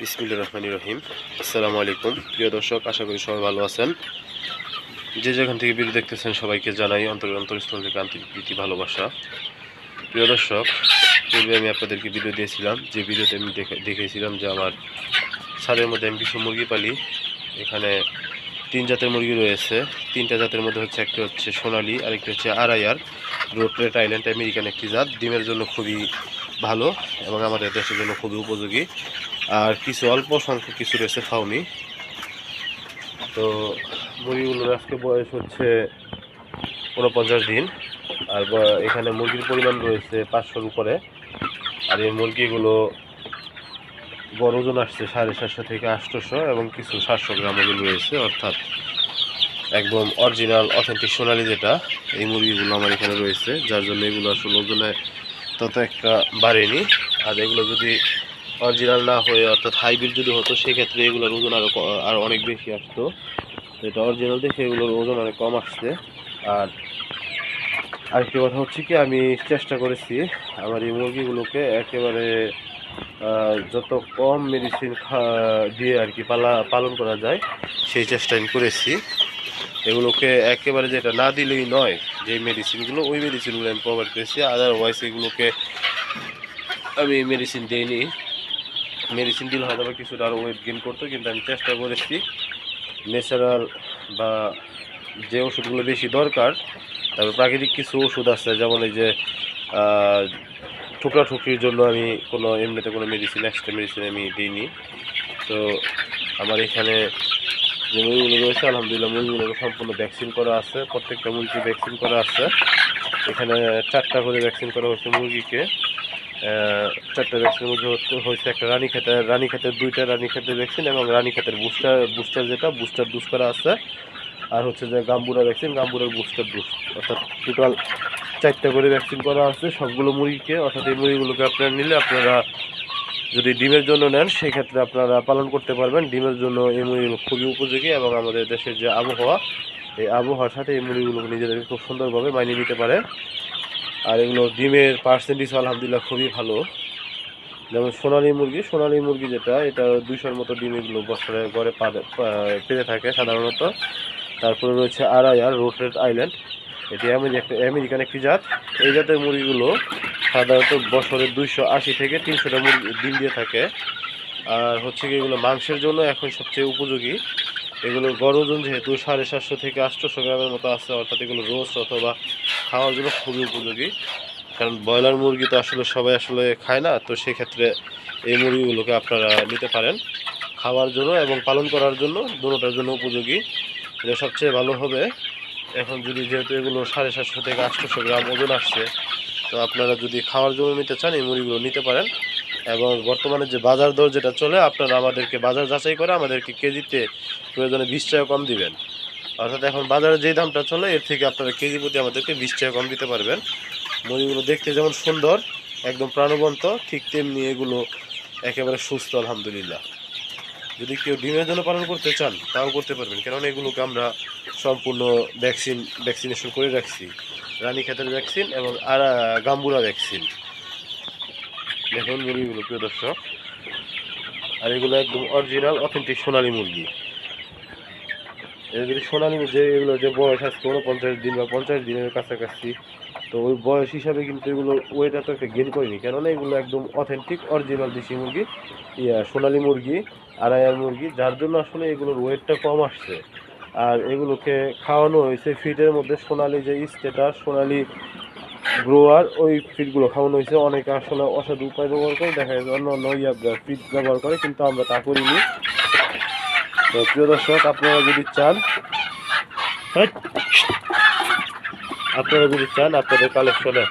বিসমিল্লা রহমানি রহিম। আসসালামু আলাইকুম। প্রিয় দর্শক, আশা করি সবাই ভালো আছেন। যে যেখান থেকে ভিডিও দেখতেছেন, সবাইকে জানাই অন্তর অন্তরস্থল থেকে আন্তরিক প্রীতি, ভালোবাসা। প্রিয় দর্শক, পূর্বে আমি আপনাদেরকে ভিডিও দিয়েছিলাম, যে ভিডিওতে আমি দেখে দেখিয়েছিলাম যে আমার ছাদের মধ্যে আমি কিছু মুরগি পালি। এখানে তিন জাতের মুরগি রয়েছে। তিনটা জাতের মধ্যে হচ্ছে, একটা হচ্ছে সোনালি, আরেকটা হচ্ছে আড়াইয়ার রেড আইল্যান্ড আমেরিকান একটি জাত। ডিমের জন্য খুবই ভালো এবং আমাদের দেশের জন্য খুবই উপযোগী। আর কিছু অল্প সংখ্যক কিছু রয়েছে ফাউমি তো মুরগিগুলোর আজকে বয়স হচ্ছে উনপঞ্চাশ দিন। আর এখানে মুরগির পরিমাণ রয়েছে পাঁচশোর উপরে। আর এই মুরগিগুলো বড় ওজন আসছে সাড়ে সাতশো থেকে আটশোশো এবং কিছু সাতশো গ্রাম ওজন রয়েছে, অর্থাৎ একদম অরিজিনাল অথেন্টিক সোনালি যেটা, এই মুরগিগুলো আমার এখানে রয়েছে, যার জন্য এগুলো আসলে ওজনে তত একটা বাড়েনি। আর এগুলো যদি অরিজিনাল না হয়ে, অর্থাৎ হাইব্রিড যদি হতো, সেক্ষেত্রে এগুলোর ওজন আরও আরও অনেক বেশি আসতো। তো এটা অরিজিনাল দেখে এগুলোর ওজন অনেক কম আসছে। আর আরেকটি কথা হচ্ছে কি, আমি চেষ্টা করেছি আমার এই মুরগিগুলোকে একেবারে যত কম মেডিসিন দিয়ে আর কি পালা পালন করা যায়, সেই চেষ্টা আমি করেছি। এগুলোকে একেবারে যেটা না দিলেই নয় যে মেডিসিনগুলো ওই মেডিসিনগুলো আমি প্রোভাইড করেছি। আদারওয়াইজ এগুলোকে আমি মেডিসিন দিইনি। মেডিসিন দিলে হয়তো কিছুটা আরও ওয়েট গেইন করতো, কিন্তু আমি চেষ্টা করেছি। ন্যাচারাল বা যে ওষুধগুলো বেশি দরকার, তারপর প্রাকৃতিক কিছু ওষুধ আছে, যেমন এই যে ঠুকরা ঠুকরির জন্য আমি কোনো, এমনিতে কোনো মেডিসিন এক্সট্রা মেডিসিন আমি দিইনি। তো আমার এখানে যে মুরগিগুলো রয়েছে, আলহামদুলিল্লাহ মুরগিগুলোকে সম্পূর্ণ ভ্যাকসিন করা আছে। প্রত্যেকটা মুরগি ভ্যাকসিন করা আছে। এখানে চারটা করে ভ্যাকসিন করা হচ্ছে মুরগিকে। চারটা ভ্যাকসিন মধ্যে হয়েছে একটা রানী খাতের রানী খাতের দুইটা রানী খাতের ভ্যাকসিন এবং রানী খাতের বুস্টার বুস্টার যেটা বুস্টার ডোজ করা আছে। আর হচ্ছে যে গাম্বুরা ভ্যাকসিন গাম্বুরার বুস্টার ডোজ অর্থাৎ টোটাল চারটা করে ভ্যাকসিন করা আছে সবগুলো মুরগিকে। অর্থাৎ এই মুরগিগুলোকে আপনারা নিলে আপনারা যদি ডিমের জন্য নেন সেই ক্ষেত্রে আপনারা পালন করতে পারবেন। ডিমের জন্য এই মুরগিগুলো খুবই উপযোগী এবং আমাদের দেশের যে আবহাওয়া, এই আবহাওয়ার সাথে এই মুরগিগুলো নিজেদেরকে খুব সুন্দরভাবে মানিয়ে নিতে পারে। আর এগুলো ডিমের পার্সেন্টেজ আলহামদুলিল্লাহ খুবই ভালো। যেমন সোনালী মুরগি সোনালী মুরগি যেটা, এটা দুইশোর মতো ডিম এগুলো বছরে গড়ে পারে- থাকে সাধারণত। তারপরে রয়েছে আড়াইয়ার রোটেড আইল্যান্ড। এটি আমেরি- একটা, আমেরিকান একটি জাত। এই জাতের মুরগিগুলো সাধারণত বছরে দুইশো আশি থেকে তিনশোটা মুরগি ডিম দিয়ে থাকে। আর হচ্ছে কি এগুলো মাংসের জন্য এখন সবচেয়ে উপযোগী। এগুলো গড় ওজন যেহেতু সাড়ে সাতশো থেকে আটশোশো গ্রামের মতো আছে, অর্থাৎ এগুলো রোস্ট অথবা খাওয়ার জন্য খুবই উপযোগী। কারণ ব্রয়লার মুরগি তো আসলে সবাই আসলে খায় না, তো সেক্ষেত্রে এই মুরগিগুলোকে আপনারা নিতে পারেন। খাওয়ার জন্য এবং পালন করার জন্য দুটোটার জন্য উপযোগী। এটা সবচেয়ে ভালো হবে। এখন যদি যেহেতু এগুলো সাড়ে সাতশো থেকে আটশোশো গ্রাম ওজন আসছে তো আপনারা যদি খাওয়ার জন্য নিতে চান, এই মুরগিগুলো নিতে পারেন। এবং বর্তমানে যে বাজার দর যেটা চলে, আপনারা আমাদেরকে বাজার যাচাই করে আমাদেরকে কেজিতে প্রয়োজনে বিশ টাকা কম দিবেন। অর্থাৎ এখন বাজারে যে দামটা চলে, এর থেকে আপনারা কেজি প্রতি আমাদেরকে বিশ টাকা কম দিতে পারবেন। মুরগিগুলো দেখতে যেমন সুন্দর, একদম প্রাণবন্ত, ঠিক তেমনি এগুলো একেবারে সুস্থ, আলহামদুলিল্লাহ। যদি কেউ ডিমের জন্য পালন করতে চান, তাও করতে পারবেন। কেননা এগুলোকে আমরা সম্পূর্ণ ভ্যাকসিন, ভ্যাকসিনেশন করে রাখছি। রানী খাতের ভ্যাকসিন এবং আর গাম্বুরা ভ্যাকসিন দেখুন মুরগিগুলো, প্রিয় দর্শক। আর এগুলো একদম অরিজিনাল অথেন্টিক সোনালী মুরগি। যদি সোনালী যে এগুলো যে বয়স আজকে উনপঞ্চাশ দিন বা পঞ্চাশ দিনের কাছাকাছি, তো ওই বয়স হিসাবে কিন্তু এগুলো ওয়েট এত একটা গেন করিনি। কেননা এগুলো একদম অথেন্টিক অরিজিনাল দেশি মুরগি, ইয়া, সোনালী মুরগি আড়াইয়ার মুরগি, যার জন্য আসলে এগুলোর ওয়েটটা কম আসছে। আর এগুলোকে খাওয়ানো হয়েছে। ফিডের মধ্যে সোনালি যে স্টেটার সোনালি গ্রোয়ার ওই ফিডগুলো খাওয়ানো হয়েছে। অনেকে আসলে অসাধু উপায় ব্যবহার করে দেখা যায় অন্য অন্য ইয়া ফিড ব্যবহার করে কিন্তু আমরা তা করিনি। তো প্রিয় দর্শক আপনারা যদি চান হেৎ, আপনারা যদি চান আপনাদের কালেকশনে